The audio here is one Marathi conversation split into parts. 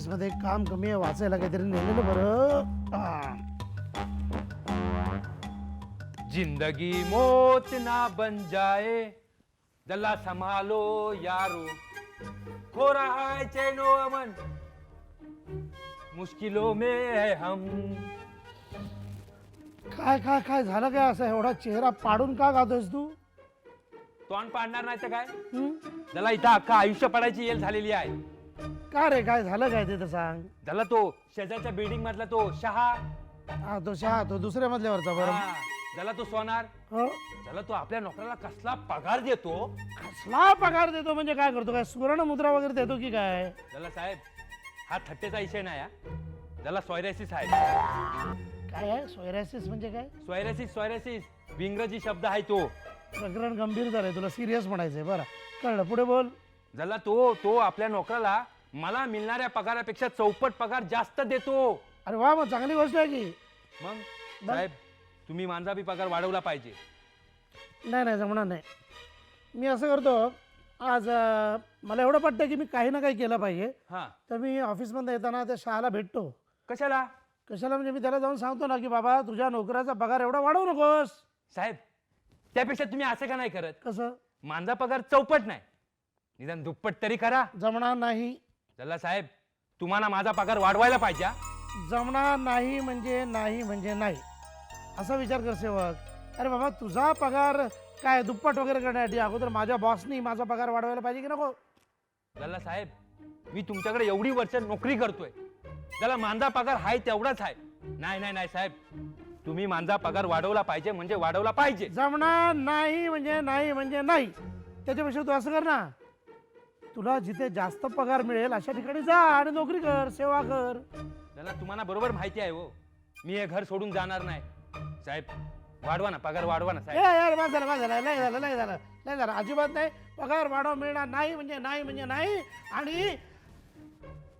ऑफिसमध्ये काम कमी आहे वाचायला काहीतरी नेलेलं बरं. आ, जिंदगी मौत ना बन जाए जला संभालो यारो. खो रहा है चैनो अमन मुश्किलों में है हम. काय काय काय झालं काय असं? एवढा चेहरा पाडून का गातोयस तू? तोंड पाडणार नाही तर काय? हं? त्याला इथं अख्खा आयुष्य पडायची येल झालेली आहे. का रे काय झालं काय ते तर सांग? त्याला तो शेजारच्या बिल्डिंग मधला तो शहा. हा तो शहा तो दुसऱ्या मधल्यावरचा बरं. हा, त्याला तो सोनार. हो? त्याला तो आपल्या नोकराला कसला पगार देतो? कसला पगार देतो म्हणजे काय करतो? काय सुवर्ण मुद्रा वगैरे देतो की काय? त्याला साहेब हा थट्टेचा विषय नाही हा. त्याला सोयरेसिस आहे काय आहे? सोयरासिस म्हणजे काय? सोयरेसिस सोयरेसिस इंग्रजी शब्द आहे तो. प्रकरण गंभीर झालंय तुला सिरियस म्हणायचंय बरं. कळलं पुढे बोल. झाला तो तो आपल्या नोकराला मला मिळणाऱ्या पगारापेक्षा चौपट पगार जास्त देतो. अरे वा मग चांगली गोष्ट आहे की. मग साहेब तुम्ही माझा बी पगार वाढवला पाहिजे. नाही नाही जमणार नाही. मी असं करतो आज अं, मला एवढं पटतं की मी काही ना काही केलं पाहिजे. हा. तर मी ऑफिसमध्ये येताना त्या शहाला भेटतो. कशाला? कशाला? म्हणजे मी त्याला जाऊन सांगतो ना की बाबा तुझ्या नोकराचा पगार एवढा वाढवू नकोस. साहेब त्यापेक्षा तुम्ही असं का नाही करत? कसं? माझा पगार चौपट नाही. निदान दुप्पट तरी करा. जमणार नाही. झाला साहेब तुम्हाला माझा पगार वाढवायला पाहिजे हा? जमणार नाही म्हणजे नाही म्हणजे नाही. असा विचार कर सेवक. अरे बाबा तुझा पगार काय दुप्पट वगैरे करण्यासाठी? अगोदर माझ्या बॉसनी माझा पगार वाढवायला पाहिजे की नको? झाला साहेब मी तुमच्याकडे एवढी वर्ष नोकरी करतोय. त्याला माझा पगार हाय तेवढाच आहे नाही नाही नाही साहेब तुम्ही माझा पगार वाढवला पाहिजे म्हणजे वाढवला पाहिजे. जमणार नाही म्हणजे नाही म्हणजे नाही. त्याच्यापेक्षा तू असं कर ना. तुला जिथे जास्त पगार मिळेल अशा ठिकाणी जा आणि नोकरी कर सेवा कर. त्याला तुम्हाला बरोबर माहिती आहे हो. मी हे घर सोडून जाणार नाही. साहेब वाढवा ना पगार वाढवा ना ए साहेब यार बस झालं बस झालं नाही झालं नाही झालं नाही झालं. अजिबात नाही. पगार वाढव मिळणार नाही म्हणजे नाही म्हणजे नाही. आणि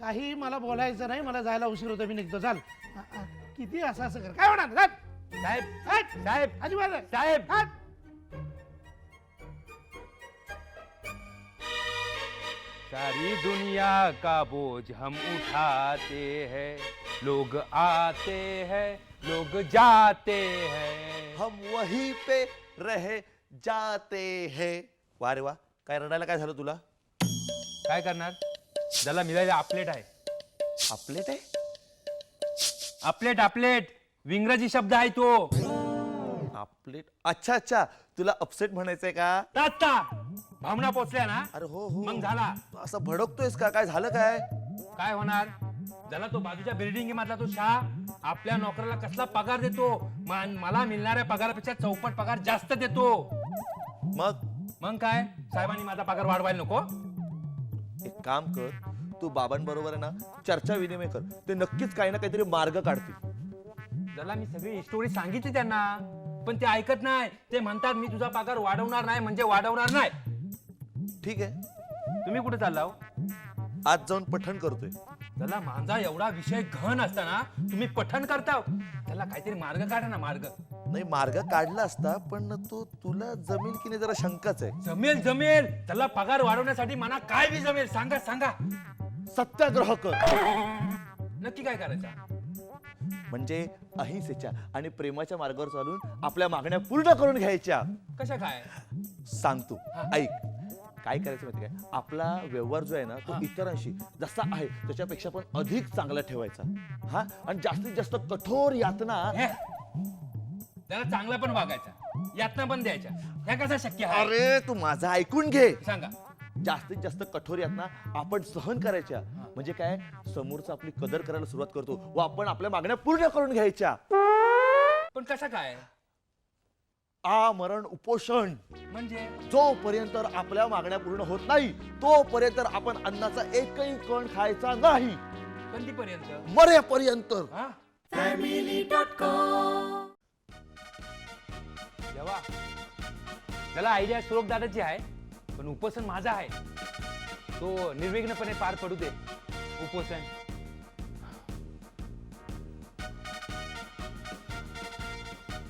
काही मला बोलायचं नाही मला जायला उशीर होतो मी निघतो. चाल. अ, अ, किती असं असं कर. काय होणार? चाल. साहेब हट. साहेब. अजिबात नाही. साहेब. हट. सारी दुनिया का बोझ हम उठाते हैं। लोग आते हैं लोग जाते हैं। हम वही पे रह जाते हैं। वा रे वा काय रडायला काय झालं तुला? काय करणार? ज्याला मिळायला आपलेट आहे. आपले ते आपलेट आपलेट. विंग्रजी शब्द आहे तो. आपले अच्छा अच्छा. तुला अपसेट म्हणायचंय का? तात्ता. भावना पोचल्या ना? अरे हो हो. मग झाला. असं भडकतोयस का? काय झालं काय? काय होणार? ज्याला तो बाजूच्या बिल्डिंग मधला तो शाह. आपल्या नोकराला कसला पगार देतो? मा- मला मिळणाऱ्या पगारापेक्षा चौपट पगार जास्त देतो. मग? मग काय? साहेबांनी माझा पगार वाढवायला नको? एक काम कर. तू बाबांबरोबर आहे ना चर्चा विनिमय कर. ते नक्कीच काही ना काहीतरी मार्ग काढतील. ज्याला मी सगळी स्टोरी सांगितली त्यांना. पण ते ऐकत नाही. ते म्हणतात मी तुझा पगार वाढवणार नाही. म्हणजे वाढवणार नाही. ठीक आहे. तुम्ही कुठे चालला हो? आज जाऊन पठण करतोय. त्याला माझा एवढा विषय घन असताना तुम्ही पठण करता हो. त्याला काहीतरी मार्ग काढा ना मार्ग. नाही मार्ग काढला असता पण तो तुला जमेल की नाही जरा शंकाच आहे. जमेल जमेल. त्याला पगार वाढवण्यासाठी मला काय बी जमेल सांगा सांगा. सत्याग्रह कर. नक्की काय करायचं? म्हणजे अहिंसेच्या आणि प्रेमाच्या मार्गावर चालून आपल्या मागण्या पूर्ण करून घ्यायच्या. कशा काय? सांगतो ऐक. काय करायचं माहिती काय आपला व्यवहार जो आहे ना तो इतरांशी जसा आहे त्याच्यापेक्षा पण अधिक चांगला ठेवायचा. हा? आणि जास्तीत जास्त कठोर यातना हे? त्याला चांगला पण वागायचा. यातना पण द्यायच्या ह्या कसा शक्य आहे? अरे तू माझं ऐकून घे. सांगा. जास्तीत जास्त कठोर यातना आपण सहन करायच्या. म्हणजे काय? समोरचा आपली कदर करायला सुरुवात करतो. व आपण आपल्या मागण्या पूर्ण करून घ्यायच्या. पण कसा काय? आमरण उपोषण. म्हणजे? जोपर्यंत आपल्या मागण्या पूर्ण होत नाही तोपर्यंत आपण अन्नाचा एकही कण खायचा नाही. कधीपर्यंत? मरेपर्यंत. हा? त्याला आयडिया श्लोक दादाची आहे पण उपोषण माझा आहे. तो निर्विघ्नपणे पार पडू दे. उपोषण.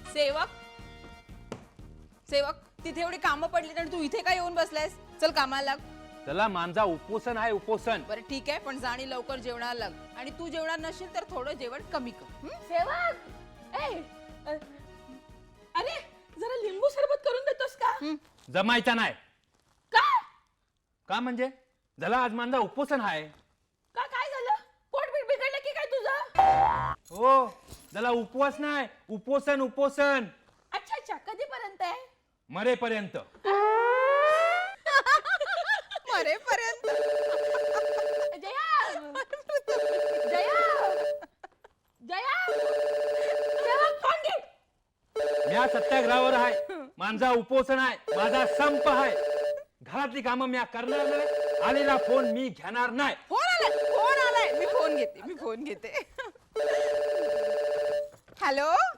सेवक सेवक तिथे एवढी कामं पडली तर तू इथे काय येऊन बसलायस? चल कामाला लाग. त्याला माझा उपोषण आहे उपोषण. बरं ठीक आहे पण जाणी लवकर जेवणाला लाग. आणि तू जेवणार नसेल तर थोडं जेवण कमी कर हं? सेवक! ए अ, अरे जरा लिंबू सरबत करून देतोस का? जमायचा नाही. का? का म्हणजे? झाला आज माझा उपोषण आहे. का काय झालं? पोट बीट बिघडलं की काय तुझं? हो त्याला उपवास नाही. उपोषण उपोषण अच्छा अच्छा कधीपर्यंत आहे मरेपर्यंत. मरेपर्यंत. जया. म्या सत्याग्रहावर आहे. माझा उपोषण आहे. माझा संप आहे. घरातली कामं म्या करणार नाही आलेला फोन मी घेणार नाही. फोन आलाय. फोन आलाय. मी फोन घेते. मी फोन घेते. हॅलो?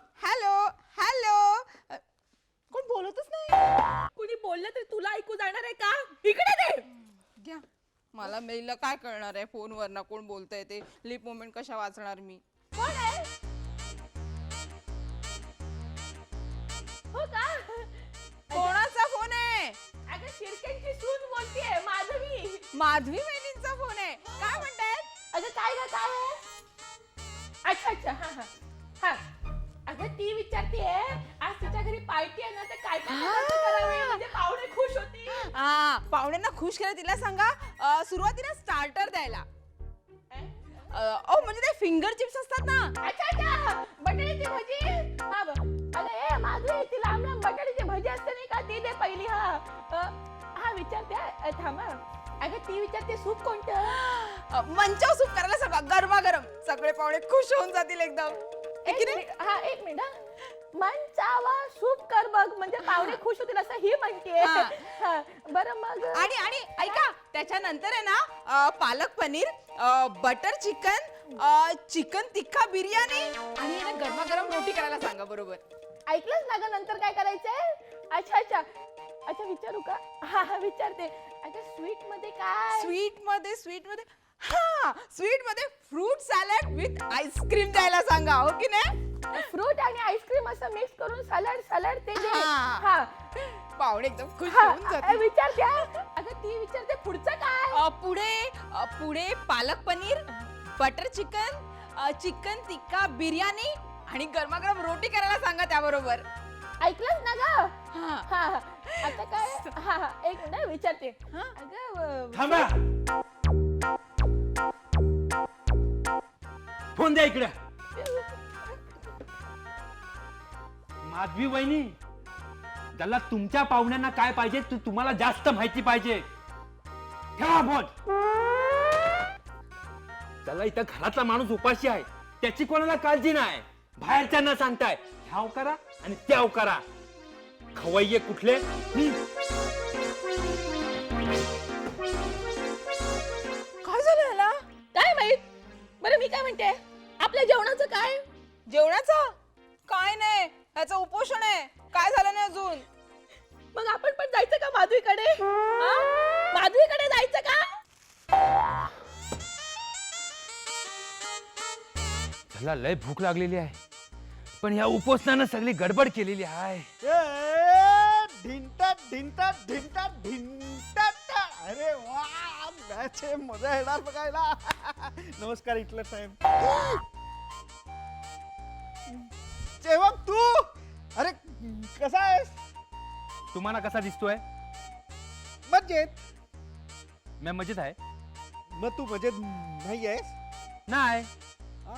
बोललं तर तुला ऐकू जाणार आहे का? इकडे दे! घ्या. मला मेलला काय कळणार आहे? फोनवर ना कोण बोलतंय ते? लिप मोमेंट कशा वाचणार मी? कोण आहे? हो का? कोणाचा फोन आहे? अगं शिरकेंची सून बोलतीये माधवी. माधवी वहिनींचा फोन आहे. काय म्हणतायत अगं काय ग काय आहे? अच्छा अच्छा हा हा. हा. अगं ती विचारतीये तिच्या घरी पार्टी आहे ना तर काय काय पदार्थ करावे. म्हणजे पाहुणे खुश होतील. हा पाहुण्यांना खुश केलं तिला सांगा अ, सुरुवातीला स्टार्टर द्यायला. अ, ओ म्हणजे ते फिंगर चिप्स असतात ना. अच्छा अच्छा. बटाट्याची भजी. हा ब- अगं ए माधवी ती लांब लांब बटाट्याची भजी असते नाही का? ती दे पहिली हा. अ, हा विचारते अ, थांबा. अगं ती विचारते सूप कोणतं? अ, मंचाव सूप करायला सांगा. गरमागरम. सगळे पाहुणे खुश होऊन जातील एकदम. है की एक नाही? मिनिट हा एक मिनिट हा. मंचावा सूप कर बघ. म्हणजे पाहुणे खुश होतील असं ही म्हणतीये हा. हा, बरं मग आणि आणि ऐका त्याच्यानंतर आहे ना अ, पालक पनीर अ, बटर चिकन अ, चिकन तिक्खा बिर्याणी. आणि आहे ना गरमागरम रोटी करायला सांगा बरोबर. ऐकलंच ना ग नंतर काय करायचंय अच्छा अच्छा. अच्छा विचारू का? हा हा विचारते. अच्छा स्वीटमध्ये काय? स्वीटमध्ये स्वीटमध्ये हा स्वीटमध्ये फ्रूट सॅलड विथ आईस्क्रीम द्यायला सांगा हो की नाही? फ्रूट आणि आईस्क्रीम असं मिक्स करून सलाड सलाड ते दे हा. हा. पाहुणे एकदम खुश हा, होऊन अ, जातील विचारते हा. अगं ती विचारते पुढचं काय? अ, पुढे अ, पुढे palak paneer butter chicken chicken tikka biryani आणि गरमागरम रोटी करायला सांगा त्याबरोबर. ऐकलंच ना ग? हा. हा. हा. आता काय? हा हा. एक मिनिट विचारते. हा? अगं अ, थांबा. फोन द्या इकडे. माधवी वहिनी त्याला तुमच्या पाहुण्यांना काय पाहिजे ते तुम्हाला जास्त माहिती पाहिजे. ठेवा फोन त्याला इथं घरातला माणूस उपाशी आहे त्याची कोणाला काळजी नाही. बाहेरच्यांना सांगताय. ह्याव करा आणि त्याव करा खवय्ये कुठले? काय झालं ह्याला? काय माहीत? बरं मी काय म्हणते? आपल्या जेवणाचं काय? जेवणाचं? ह्याचं उपोषण आहे. काय झालं नाही अजून? मग आपण पण जायचं का माधवीकडे? हा? माधवीकडे जायचं का? त्याला लय भूक लागलेली आहे. पण ह्या उपोषणानं सगळी गडबड केलेली आहे. ढिंटा ढिंटा ढिंटा ढिंटा अरे वा मॅच आहे मजा येणार बघायला. नमस्कार इटलर साहेब जेव्हा तू? कसा आहेस? तुम्हाला कसा दिसतोय? मजेत. मी मजेत आहे. मग तू मजेत नाही आहेस? नाही. आ,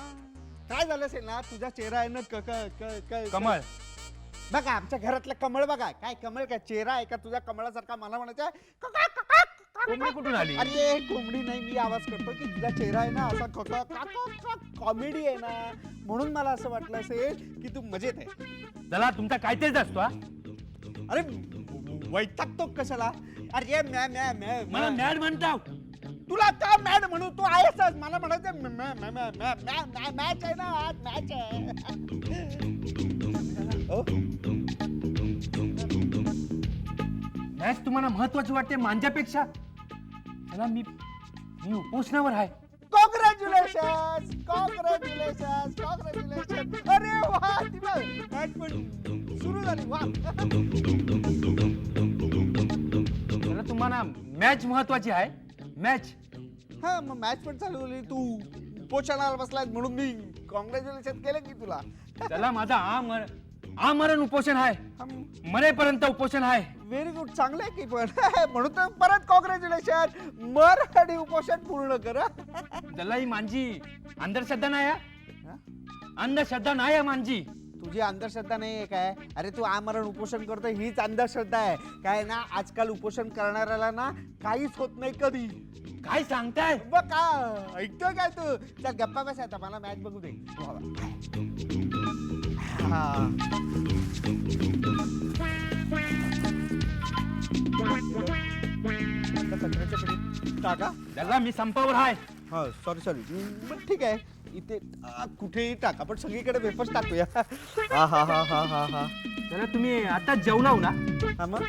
काय झालं असेल ना तुझा चेहरा आहे ना क- क- क- क- कमळ. बघा आमच्या घरातलं कमळ बघा. काय कमळ काय चेहरा आहे का तुझ्या कमळासारखा? मला म्हणायचं कोंबडी कुठून आली? अरे कोंबडी नाही मी आवाज करतो की तुझा चेहरा आहे ना असा क- कॉमेडी आहे ना. म्हणून मला असं वाटलं असेल की तू मजेत आहे. चला तुमचा काय तेच असतो हा? अरे वैतागतो कशाला? अरे मॅ मॅ मॅ मला मॅड म्हणता तुला का मॅड म्हणू तू आहेसच मला म्हणायचं मॅ- मॅ- मॅ- मॅ- मॅ- मॅ- मॅ- मॅच आहे ना आज मॅच आहे. हो? मॅच तुम्हाला महत्वाची वाटते मांजापेक्षा चला मी मी उपोषणावर आहे. कॉंग्रॅच्युलेशन कॉंग्रॅच्युलेशन कॉंग्रॅच्युलेशन अरे वा पण सुरू झाली वा. तुम्हाला मॅच महत्वाची आहे. मॅच हा मग मॅच पण चालू झाली तू उपोषणाला बसलाय म्हणून मी कॉंग्रॅच्युलेशन केलं की तुला? चला माझा आमर आमरण उपोषण आहे. मरेपर्यंत उपोषण आहे. व्हेरी गुड चांगलं आहे की पण. म्हणून तर परत कॉंग्रॅच्युलेशन मर आणि उपोषण पूर्ण कर. हं. ही मांजी अंधश्रद्धा नाही आहे? अंधश्रद्धा नाही आहे मांजी? तुझी अंधश्रद्धा नाही आहे काय? अरे तू आमरण उपोषण करतो हीच अंधश्रद्धा आहे. काय ना आजकाल उपोषण करणाऱ्याला ना काहीच होत नाही कधी. काय सांगताय? बघ का ऐकतोय काय तू? चल गप्पा बस आता मला मॅच बघू दे. तू हवा. हा. आता कचऱ्याच्या पेटीत टाका चला मी संपावर आहे. हा सॉरी सॉरी पण ठीक आहे. इथे आ, कुठेही टाका पण सगळीकडे वेफर्स टाकूया. हा हा हा हा हा हा. चला तुम्ही आता जेवणाव ना? हा मग?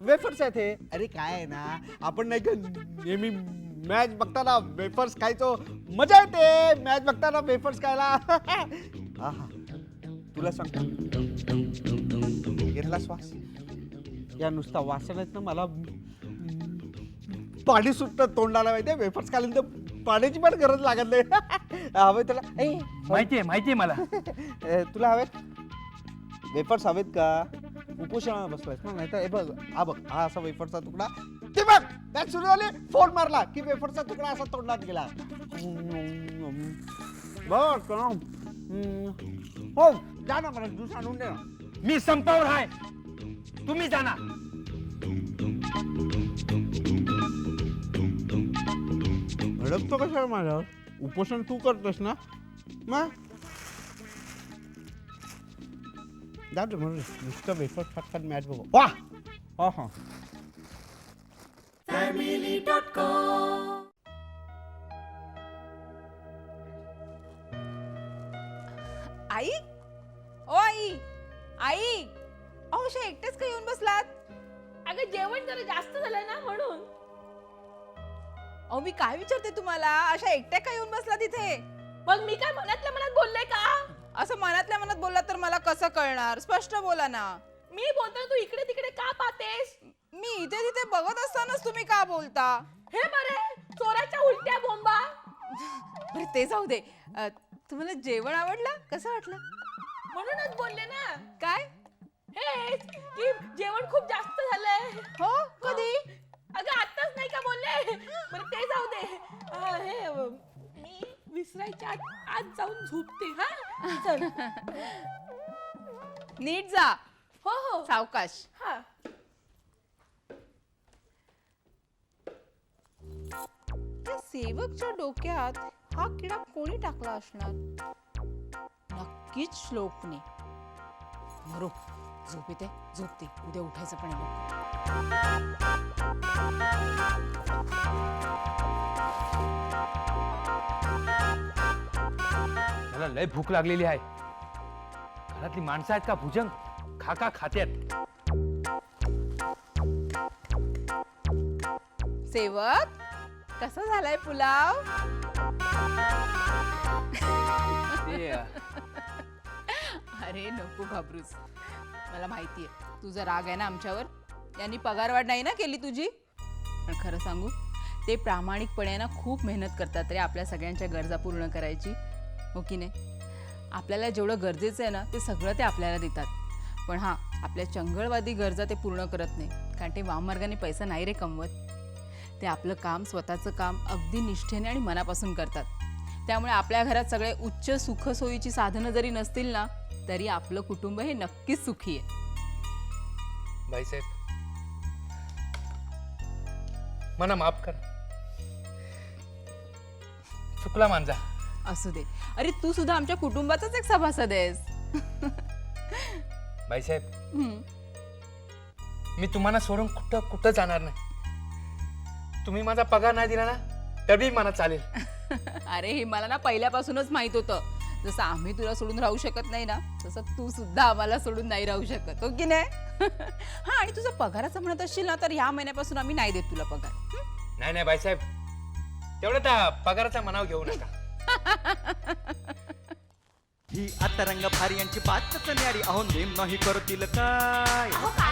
वेफर्स आहेत हे. अरे काय आहे ना? आपण नाही का नेहमी मॅच बघताना वेफर्स खायचो. मजा येते मॅच बघताना वेफर्स खायला. आहा तुला सांगतो. घेतला श्वास. या नुसता वासनात ना मला पाणी सुटतं तोंडाला माहितीये वेफर्स खाल्ल्यानंतर पाण्याची पण गरज लागत नाही. हवे तुला ए, माहितीये माहितीये मला. ए, तुला हवेत वेफर्स हवेत का? उपोषणाला बसलायस ना नाही तर बघ हा बघ हा असा वेफरचा तुकडा. ते बघ मॅच सुरू झाली फोन मारला की वेफरचा तुकडा असा तोंडात गेला. बघ. हो. जा ना मला ज्यूस आणून दे मी संपावर आहे तुम्ही जाना. भडकतो कशाला माझ्यावर? उपोषण तू करतोस ना? मग जा दे म्हणून नुसतं वेफर फटकन मॅच बघू. वा. हा हा. अशा एकटेच का येऊन बसलात? अगं जेवण जरा जास्त झालं ना म्हणून. अहो मी काय विचारते तुम्हाला? अशा एकट्या का येऊन बसला तिथे मग मी काय मनातल्या मनात बोलले का? असं मनातल्या मनात बोलला तर मला कसं कळणार? स्पष्ट बोला ना. मी बोलतो तू इकडे तिकडे का पाहतेस? मी इथे तिथे बघत असतानाच तुम्ही का बोलता? हे बरे चोराच्या उलट्या बोंबा. बरं ते जाऊ दे. अ, तुम्हाला जेवण आवडलं? कसं वाटलं? म्हणूनच बोलले ना. काय? हेच की जेवण खूप जास्त झालंय. हो? कधी? अगं आत्ताच नाही का बोलले? बरं ते जाऊ दे. अं, हे अं, मी विसरायच्या आत आज जाऊन झोपते हा? चल. नीट जा. हो हो. सावकाश. हा. त्या सेवकच्या डोक्यात हा किडा कोणी टाकला असणार? नक्कीच श्लोकने. मरो झोप येते झोपते. उद्या उठायचं पण आहे. मला लय भूक लागलेली आहे. घरातली माणसं आहेत का भुजंग? खा खा खात्यात? सेवक कसा झालाय पुलाव? ते अरे नको घाबरूस. मला माहिती आहे तुझा राग आहे ना आमच्यावर यांनी पगारवाढ नाही ना केली तुझी? पण खरं सांगू ते प्रामाणिकपणे ना खूप मेहनत करतात रे आपल्या सगळ्यांच्या गरजा पूर्ण करायची. हो की नाही? आपल्याला जेवढं गरजेचं आहे ना ते सगळं ते आपल्याला देतात. पण हां आपल्या चंगळवादी गरजा ते पूर्ण करत नाही. कारण ते वाममार्गाने पैसा नाही रे कमवत. ते आपलं काम स्वतःचं काम अगदी निष्ठेने आणि मनापासून करतात. त्यामुळे आपल्या घरात सगळे उच्च सुखसोयीची साधनं जरी नसतील ना तरी आपलं कुटुंब हे नक्कीच सुखी आहे. बाईसाहेब मला माफ कर. चुकला मांजा. असू दे. अरे तू सुद्धा आमच्या कुटुंबाचाच एक सभासद आहेस. बाईसाहेब हम्म. मी तुम्हाला सोडून कुठं कुठं जाणार नाही? तुम्ही माझा पगार नाही दिला ना तरी मला चालेल. अरे हे मला ना पहिल्यापासूनच माहीत होतं. जसं आम्ही तुला सोडून राहू शकत नाही ना तसं तू सुद्धा आम्हाला सोडून नाही राहू शकत हो की नाही? हा आणि तुझा पगाराचं म्हणत असशील ना तर ह्या महिन्यापासून आम्ही नाही देत तुला पगार. हं? नाही नाही बाईसाहेब तेवढं त्या पगाराचा मनाव घेऊ नका. ही आता रंग भारी यांची बातच न्यारी अहो नेम नाही करतील अहो काय काय